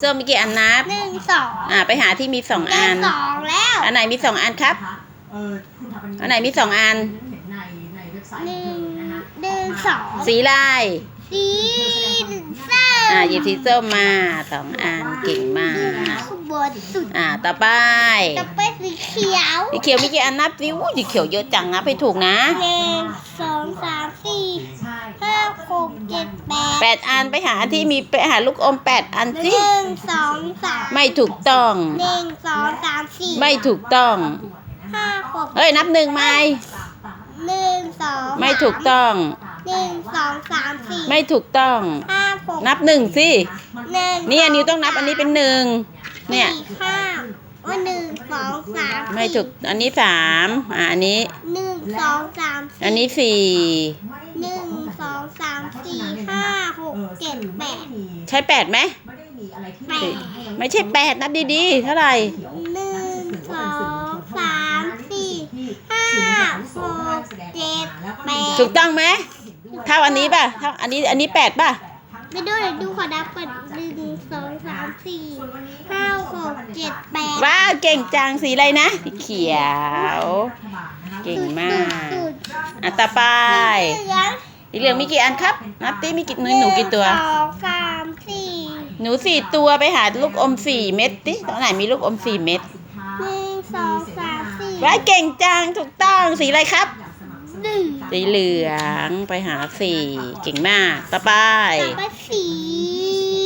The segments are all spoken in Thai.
โจมีกี่อันนับหนึ่งสองอ่าไปหาที่มีสองหอันึ่นงสองแล้วอันไหนมีสองอันครับเออคุณทำอันนี้อันไหนมีสองอันเห็นในในเว็บไซต์หขอนึ่งงเธอนะคะหนึ่งสองสีลายสีส้มอ่าหยิบสีส้มมาสองอันเก่งมากข้างบนสุดอ่าต่อไปจะเป็นสีเขียวสีเขียวมีกี่อันนับสิอู้สีเขียวเยอะจังนับให้ถูกนะหนึ่งสองสามสี่ใช่ห้าหก เจ็ดแปดแปดอันไปหาที่มีไปหาลูกอมแปดอันหสินึ่งสองสามไม่ถูกต้อง หนึ่งสองสามสี่ไม่ถูกต้อง ห้าหกเฮ้ยนับหนึ่งไหมหนึ่งสองไม่ถูกต้อง หนึ่งสองสามสี่ไม่ถูกต้อง ห้าหกนับหนึ่งสิหนึ่งเนี่ยนิวต้องนับอันนี้เป็นหนึ่งเนี่ย สี่ห้าว่าหนึ่งสองสามสี่ไม่ถูกอันนี้สามอ่าอันนี้ หนึ่งสองสามสี่อันนี้สี่หนึ่ง สองสามสี่ห้าหกเจ็ดแปดใช่แปดไหม ไม่ได้มีอะไรที่แปดไม่ใช่แปดนับดีๆ เท่าไหร่หนึ่งสองสามสี่ห้าหกเจ็ดแปดถูกต้องไหมเท่าอันนี้ป่ะเท่าอันนี้อันนี้แปดป่ะไปดูเดี๋ยวดูขอนับก่อนหนึ่งสองสามสี่ห้าหกเจ็ดแปดว้าวเก่งจังสีอะไรนะสีเขียว เก่งมากสุดอะต่อไปๆเหลือง สีเหลืองมีกี่อันครับ นับตีมีกี่หนูหนูกี่ตัวหนึ่งสองสามสี่หนูสี่ตัวไปหาลูกอมสี่เม็ดติตรงไหนมีลูกอมสี่เม็ดหนึ่งสองสามสี่ว้าวเก่งจังถูกต้องสีอะไรครับ หนึ่งสีเหลืองไปหาสี่เก่งมากต่อไปต่อไปสี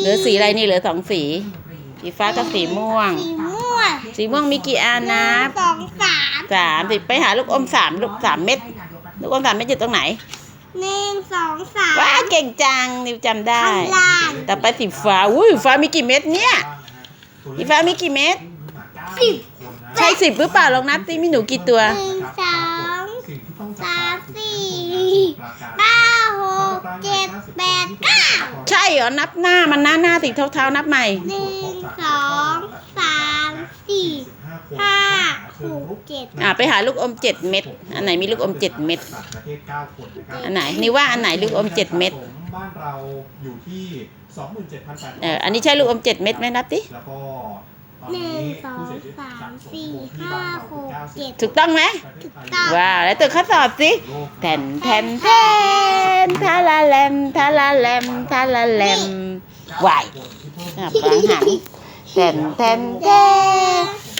เหลือสีอะไรนี่เหลือสองสี สีฟ้ากับสีม่วง สีม่วงสีม่วงมีกี่อันหนันึ่งบสองสามสามสิไปหาลูกอมสามลูกสามเม็ดลูกอมสามเม็ดอยู่ตรงไหน หนึ่งสองสามว้าเก่งจังนิวจำได้ข้างล่างต่อไปสีฟ้าอุ้ยฟ้ามีกี่เม็ดเนี่ยสีฟ้ามีกี่เม็ดสิบใช่สิบหรือเปล่าลองนับสิมีหนูกี่ตัวหนึ่งสองสามสี่ห้าหกเจ็ดแปดเก้าใช่เหรอนับหน้ามันหน้าหน้าติดเท้าๆนับใหม่หนึ่งสองสามสี่ห้า หกเจ็ดอ่าไปหาลูกอมเจ็ดเม็ด อันไหนมีลูกอมเจ็ดเม็ด ประเทศ9คนนะครับอันไหนนี่ว่าอันไหนลูกอมเจ็ดเม็ด บ้านเราอยู่ที่27,800เอออันนี้ใช่ลูกอมเจ็ดเม็ดไหมนับดิแล้วก็ตอนหนึ่นี้งสองผู้เสียชีวิตสามสะสมสี่ที่ห้าบ้านหเรากคือเจ็ด ถูกต้องไหมประเทศไทยต้อง ว้าวแล้วตัวข้อสอบสิโลกแทนแทนแทนทาลาแลมทาลาแลมทาลาแลมวายอะปลาหันแทนแทนแท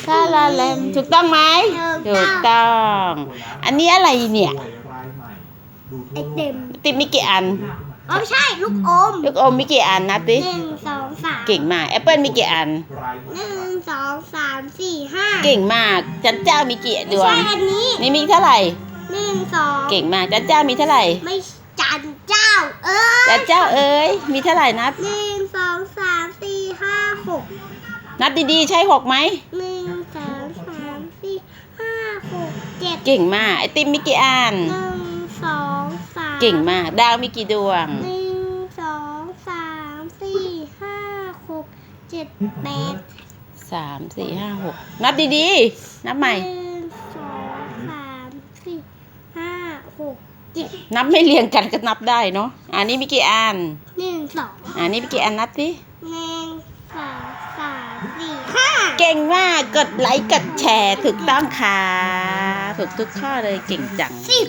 นทาลาแลมถูกต้องไหมถูกต้อง อันนี้อะไรเนี่ย ไอเต็มติมมีกี่อัน อ๋อไม่ใช่ลูกอมลูกอมมีกี่อันนับดิหนึ่งสองสามเก่งมากแอปเปิลมีกี่อัน หนึ่งสองสามสี่ห้าเก่งมากจันเจ้ามีกี่ดวง ใช่อันนี้นี่มีเท่าไหร่ หนึ่งสองเก่งมากจันเจ้ามีเท่าไหร่ไม่จันเจ้า เอ้ยจันเจ้าเอ้ยมีเท่าไหร่นับ หนึ่งสองสามสี่ห้าหกนับดีๆ ใช่หกไหมหนึ่งสองสามสี่ห้าหก เจ็ดเก่งมาก ไอติมมีกี่อันหนึ่งสองสามเก่งมาก ดาวมีกี่ดวง หนึ่งสองสามสี่ห้าหกเจ็ดแปดสามสี่ห้าหกนับดีๆ นับใหม่ หนึ่งสองสามสี่ห้าหกเจ็ดนับไม่เรียงกันก็นับได้เนาะอันนี้มีกี่อันหนึ่งสองอันนี้มีกี่อันนับสิหนึ่งสองสามสี่ห้า เก่งมากกดไลค์กดแชร์ถูกต้องค่ะ ฝึกทุกข้อเลยเก่งจัง